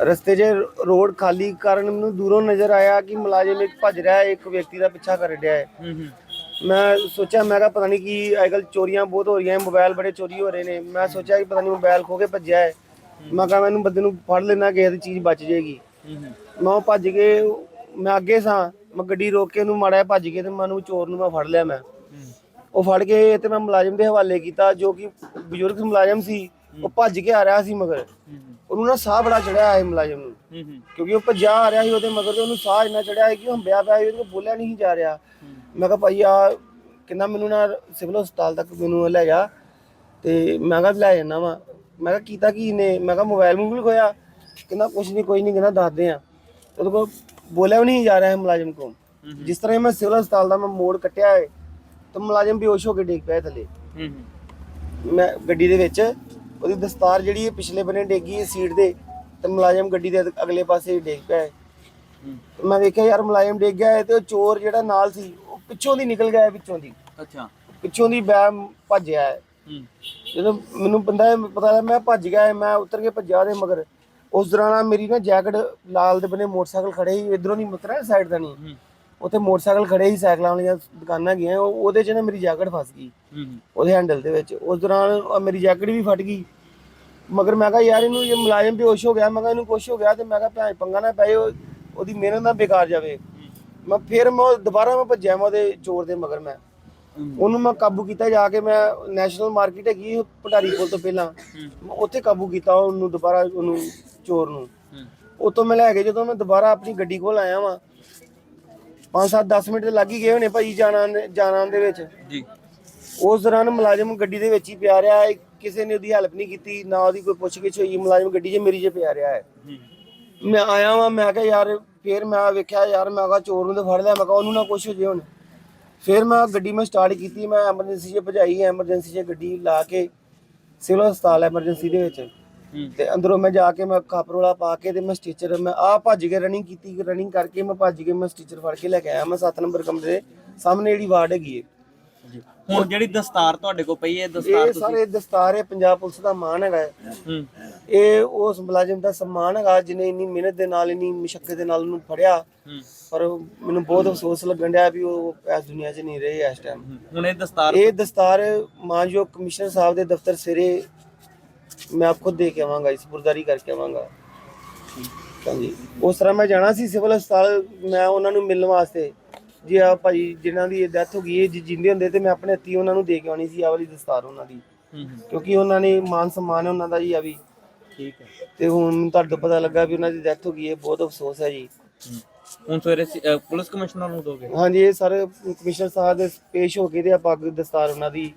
ਰਸਤੇ 'ਚ ਰੋਡ ਖਾਲੀ ਕਾਰਨ ਮੈਨੂੰ ਦੂਰੋਂ ਨਜ਼ਰ ਆਇਆ ਕਿ ਮੁਲਾਜ਼ਮ ਇੱਕ ਭੱਜ ਰਿਹਾ ਹੈ ਇੱਕ ਵਿਅਕਤੀ ਦਾ ਪਿੱਛਾ ਕਰ ਰਿਹਾ ਹੈ। ਮੈਂ ਸੋਚਿਆ ਮੈਂ ਕਿਹਾ ਪਤਾ ਨਹੀਂ ਕੀ ਅੱਜਕੱਲ ਚੋਰੀਆਂ ਬਹੁਤ ਹੋ ਰਹੀਆਂ ਮੋਬਾਈਲ ਬੜੇ ਚੋਰੀ ਹੋ ਰਹੇ ਨੇ। ਮੈਂ ਸੋਚਿਆ ਕਿ ਪਤਾ ਨਹੀਂ ਮੋਬਾਈਲ ਖੋ ਕੇ ਭੱਜਿਆ ਹੈ। ਮੈਂ ਕਿਹਾ ਮੈਨੂੰ ਬੰਦੇ ਨੂੰ ਫੜ ਲੈਣਾ ਕਿਸੇ ਦੀ ਚੀਜ਼ ਬਚ ਜਾਏਗੀ। ਮੈਂ ਉਹ ਭੱਜ ਕੇ ਮੈਂ ਅੱਗੇ ਸਾਂ ਮੈਂ ਗੱਡੀ ਰੋਕ ਕੇ ਉਹਨੂੰ ਮਾੜਾ ਭੱਜ ਕੇ ਤੇ ਮੈਂ ਉਹਨੂੰ ਚੋਰ ਨੂੰ ਮੈਂ ਫੜ ਲਿਆ ਮੈਂ। ਉਹ ਫੜ ਕੇ ਤੇ ਮੈਂ ਮੁਲਾਜ਼ਮ ਦੇ ਹਵਾਲੇ ਕੀਤਾ ਜੋ ਕਿ ਬਜ਼ੁਰਗ ਮੁਲਾਜ਼ਮ ਸੀ ਉਹ ਭੱਜ ਕੇ ਆ ਰਿਹਾ ਸੀ ਮਗਰ। ਉਹਨੂੰ ਨਾ ਸਾਹ ਬੜਾ ਚੜਿਆ ਹੈ ਮੁਲਾਜ਼ਮ ਨੂੰ। ਹੂੰ ਹੂੰ। ਕਿਉਂਕਿ ਉਹ ਭੱਜਾ ਆ ਰਿਹਾ ਸੀ ਉਹਦੇ ਮਗਰ ਤੇ ਉਹਨੂੰ ਸਾਹ ਇੰਨਾ ਚੜਿਆ ਹੈ ਕਿ ਉਹ ਹੰਬਿਆ ਪਿਆ ਸੀ ਉਹਦੇ ਕੋਲ ਬੋਲਿਆ ਨਹੀਂ ਸੀ ਜਾ ਰਿਹਾ। ਮੈਂ ਕਿਹਾ ਭਾਈ ਆ ਕਿੰਨਾ ਮੈਨੂੰ ਨਾ ਸਿਵਲ ਹਸਪਤਾਲ ਤੱਕ ਮੈਨੂੰ ਲੈ ਜਾ ਤੇ ਮੈਂ ਕਿਹਾ ਲੈ ਜਾਣਾ ਵਾ। ਮੈਂ ਕਿਹਾ ਕੀਤਾ ਕੀ ਨੇ ਮੈਂ ਕਿਹਾ ਮੋਬਾਈਲ ਮੂਬਲ ਖੋਇਆ। ਕਹਿੰਦਾ ਕੁਛ ਨਹੀਂ ਕੋਈ ਨਹੀਂ ਕਹਿੰਦਾ ਦੱਸਦੇ ਆ। ਉਹਦੇ ਕੋਲ ਬੋਲਿਆ ਵੀ ਨਹੀਂ ਜਾ ਰਿਹਾ ਹੈ ਮੁਲਾਜ਼ਮ ਕੋਲ। ਜਿਸ ਤਰ੍ਹਾਂ ਹੀ ਮੈਂ ਸਿਵਲ ਹਸਪਤਾਲ ਦਾ ਮੈਂ ਮੋੜ ਕੱਟਿਆ ਹੈ ਤਾਂ ਮੁਲਾਜ਼ਮ ਬੇਹੋਸ਼ ਹੋ ਕੇ ਡਿੱਗ ਪਿਆ ਥੱਲੇ। ਹੂੰ ਹੂੰ। ਮੈਂ ਗੱਡੀ ਦੇ ਵਿੱਚ ਉਹਦੀ ਦਸਤਾਰ ਜਿਹੜੀ ਹੈ ਪਿਛਲੇ ਬੰਨੇ ਡੇਗੀ ਹੈ ਸੀਟ ਦੇ ਤੇ ਮੁਲਾਜ਼ਮ ਗੱਡੀ ਦੇ ਅਗਲੇ ਪਾਸੇ ਡਿੱਗ ਪਿਆ ਹੈ। ਮੈਂ ਵੇਖਿਆ ਯਾਰ ਮੁਲਾਜ਼ਮ ਡਿੱਗ ਗਿਆ ਹੈ ਤੇ ਉਹ ਚੋਰ ਜਿਹੜਾ ਨਾਲ ਸੀ ਉਹ ਪਿੱਛੋਂ ਦੀ ਨਿਕਲ ਗਿਆ ਹੈ ਪਿੱਛੋਂ ਦੀ। ਅੱਛਾ। ਪਿੱਛੋਂ ਦੀ ਬੈ ਭੱਜਿਆ ਹੈ। ਹੂੰ। ਜਦੋਂ ਮੈਨੂੰ ਬੰਦਾ ਪਤਾ ਲੱਗਾ ਮੈਂ ਭੱਜ ਗਿਆ ਹੈ, ਮੈਂ ਉਤਰ ਕੇ ਭੱਜਿਆ ਉਹਦੇ ਮਗਰ। ਉਸ ਦੌਰਾਨ ਮੇਰੀ ਨਾ ਜੈਕਟ ਲਾਲ ਦੇ ਬੰਨੇ ਮੋਟਰਸਾਈਕਲ ਖੜੇ ਸੀ ਇਧਰੋਂ ਨਹੀਂ ਮੁਤਰਿਆ ਸਾਈਡ ਦਾ ਨਹੀਂ। ਹੂੰ। ਉੱਥੇ ਮੋਟਰਸਾਈਕਲ ਖੜੇ ਸੀ ਸਾਈਕਲਾਂ ਵਾਲੀਆਂ ਦੁਕਾਨਾਂ ਗਈਆਂ ਉਹ- ਉਹਦੇ 'ਚ ਨਾ ਮੇਰੀ ਜੈਕਟ ਫਸ ਗਈ। ਉਹਦੇ ਹੈਂਡਲ ਦੇ ਵਿੱਚ। ਉਸ ਦੌਰਾਨ ਉਹ ਮੇਰੀ ਜੈਕਟ ਵੀ ਫਟ ਗਈ। ਮਗਰ ਮੈਂ ਕਿਹਾ ਯਾਰ ਇਹਨੂੰ ਇਹ ਮੁਲਾਜ਼ਮ ਬੇਹੋਸ਼ ਹੋ ਗਿਆ ਮੈਂ ਕਿਹਾ ਇਹਨੂੰ ਕੁਛ ਹੋ ਗਿਆ ਤੇ ਮੈਂ ਕਿਹਾ ਭੈਣ ਪੰਗਾ ਨਾ ਪਏ ਉਹ- ਉਹਦੀ ਮਿਹਨਤ ਨਾ ਬੇਕਾਰ ਜਾਵੇ। ਮੈਂ ਫਿਰ ਮੈਂ ਉਹ- ਦੁਬਾਰਾ ਮੈਂ ਭੱਜਿਆ ਮੈਂ ਉਹਦੇ ਚੋਰ ਦੇ ਮਗਰ ਮੈਂ। ਉਹਨੂੰ ਮੈਂ ਕਾਬੂ ਕੀਤਾ ਜਾ ਕੇ ਮੈਂ ਨੈਸ਼ਨਲ ਮਾਰਕੀਟ ਹੈਗੀ ਉਹ ਭੰਡਾਰੀ ਪੁਲ ਤੋਂ ਪਹਿਲਾਂ। ਮੈਂ ਉੱਥੇ ਕਾਬੂ ਕੀਤਾ ਉਹਨੂੰ ਦੁਬਾਰਾ ਉਹਨੂੰ ਚੋਰ ਨੂੰ। ਉਤੋਂ ਮੈਂ ਲੈ ਕੇ ਜਦੋਂ ਮੈਂ ਦੁਬਾਰਾ ਆਪਣੀ ਗੱਡੀ ਕੋਲ ਆਇਆ ਵਾਂ 5-7 10 ਮਿੰਟ ਲੱਗ ਹੀ ਗਏ ਹੋਣੇ ਭਾਈ ਜਾਣਾ ਜਾਣਾ ਦੇ ਵਿੱਚ। ਜੀ। ਉਸ ਦੌਰਾਨ ਮੁਲਾਜ਼ਮ ਗੱਡੀ ਦੇ ਵਿੱਚ ਹੀ ਪਿਆ ਰਿਹਾ ਹੈ। ਕਿਸੇ ਨੇ ਉਹਦੀ ਹੈਲਪ ਨਹੀਂ ਕੀਤੀ ਨਾ ਉਹਦੀ ਕੋਈ ਪੁੱਛਗਿੱਛ ਹੋਈ। ਮੁਲਾਜ਼ਮ ਗੱਡੀ 'ਚ ਮੇਰੀ 'ਚ ਪਿਆ ਰਿਹਾ ਹੈ। ਮੈਂ ਆਇਆ ਵਾਂ ਮੈਂ ਕਿਹਾ ਯਾਰ ਫੇਰ ਮੈਂ ਵੇਖਿਆ ਯਾਰ ਮੈਂ ਕਿਹਾ ਚੋਰ ਨੂੰ ਤੇ ਫੜ ਲਿਆ। ਮੈਂ ਕਿਹਾ ਉਹਨੂੰ ਨਾ ਕੁਛ ਹੋ ਜੇ ਹੁਣ। ਫੇਰ ਮੈਂ ਗੱਡੀ ਮੈਂ ਸਟਾਰਟ ਕੀਤੀ। ਮੈਂ ਐਮਰਜੈਂਸੀ 'ਚ ਭਜਾਈ ਐਮਰਜੈਂਸੀ 'ਚ ਗੱਡੀ ਲਾ ਕੇ ਸਿਵਲ ਹਸਪਤਾਲ ਐਮਰਜੈਂਸੀ ਦੇ ਵਿੱਚ। ਤੇ ਅੰਦਰੋਂ ਮੈਂ ਜਾ ਕੇ ਮੈਂ ਕਾਪਰੋਲਾ ਪਾ ਕੇ ਤੇ ਮੈਂ ਸਟੀਚਰ ਮੈਂ ਆ ਭੱਜ ਕੇ ਰਨਿੰਗ ਕੀਤੀ ਰਨਿੰਗ ਕਰਕੇ ਮੈਂ ਭੱਜ ਕੇ ਮੈਂ ਸਟੀਚਰ ਫੜ ਕੇ ਲੈ ਕੇ ਆਇਆ। ਮੈਂ 7 ਨੰਬਰ ਕਮਰੇ ਦੇ ਸਾਹਮਣੇ ਜਿਹੜੀ ਵਾਰਡ ਹੈਗੀ ਹੈ ਹੁਣ ਜਿਹੜੀ ਦਸਤਾਰ ਤੁਹਾਡੇ ਕੋਲ ਪਈ ਹੈ ਦਸਤਾਰ ਇਹ ਸਾਰੇ ਦਸਤਾਰ ਹੈ ਪੰਜਾਬ ਪੁਲਿਸ ਦਾ ਮਾਣ ਹੈਗਾ ਇਹ ਉਸ ਮੁਲਾਜ਼ਮ ਦਾ ਸਨਮਾਨ ਹੈਗਾ ਜਿਹਨੇ ਇੰਨੀ ਮਿਹਨਤ ਦੇ ਨਾਲ ਇੰਨੀ ਮੁਸ਼ਕਲ ਦੇ ਨਾਲ ਉਹਨੂੰ ਫੜਿਆ। ਪਰ ਮੈਨੂੰ ਬਹੁਤ ਅਫਸੋਸ ਲੱਗਣ ਡਿਆ ਵੀ ਉਹ ਇਸ ਦੁਨੀਆ 'ਚ ਨਹੀਂ ਰਹੇ ਇਸ ਟਾਈਮ। ਹੁਣ ਇਹ ਦਸਤਾਰ ਇਹ ਦਸਤਾਰ ਮਾਨਯੋਗ ਕਮਿਸ਼ਨਰ ਸਾਹਿਬ ਦੇ ਦਫ਼ਤਰ ਸਿਰੇ ਮੈਂ ਆਪ ਖੁਦ ਦੇ ਕੇ ਆਵਾਂਗਾ ਇਸ ਸਪੁਰਦਾਰੀ ਕਰਕੇ ਆਵਾਂਗਾ। ਹਾਂਜੀ। ਉਸ ਤਰ੍ਹਾਂ ਮੈਂ ਜਾਣਾ ਸੀ ਸਿਵਲ ਹਸਪਤਾਲ ਮੈਂ ਉਹਨਾਂ ਨੂੰ ਮਿਲਣ ਵਾਸਤੇ। ਜੀ ਆ ਭਾਈ ਜਿਨ੍ਹਾਂ ਦੀ ਡੈਥ ਹੋ ਗਈ ਹੈ ਜੇ ਜਿੰਦੇ ਹੁੰਦੇ ਤੇ ਮੈਂ ਆਪਣੇ ਹੱਥੀਂ ਉਹਨਾਂ ਨੂੰ ਦੇ ਕੇ ਆਉਣੀ ਸੀ ਆ ਵਾਲੀ ਦਸਤਾਰ ਉਹਨਾਂ ਦੀ। ਕਿਉਂਕਿ ਉਹਨਾਂ ਨੇ ਮਾਨ ਸਨਮਾਨ ਹੈ ਉਹਨਾਂ ਦਾ ਜੀ ਆ ਵੀ। ਠੀਕ ਹੈ। ਤੇ ਹੁਣ ਮੈਨੂੰ ਤੁਹਾਡੇ ਤੋਂ ਪਤਾ ਲੱਗਾ ਵੀ ਉਹਨਾਂ ਦੀ ਡੈਥ ਹੋ ਗਈ ਹੈ ਬਹੁਤ ਅਫਸੋਸ ਹੈ ਜੀ। ਹੁਣ ਸਵੇਰੇ ਪੁਲਿਸ ਕਮਿਸ਼ਨਰ ਨੂੰ ਦੋਗੇ? ਹਾਂਜੀ ਇਹ ਸਾਰੇ ਕਮਿਸ਼ਨਰ ਸਾਹਿਬ ਦੇ ਪੇਸ਼ ਹੋ ਕੇ ਤੇ ਆਪਾਂ ਦਸਤਾਰ ਉਹਨਾਂ ਦੀ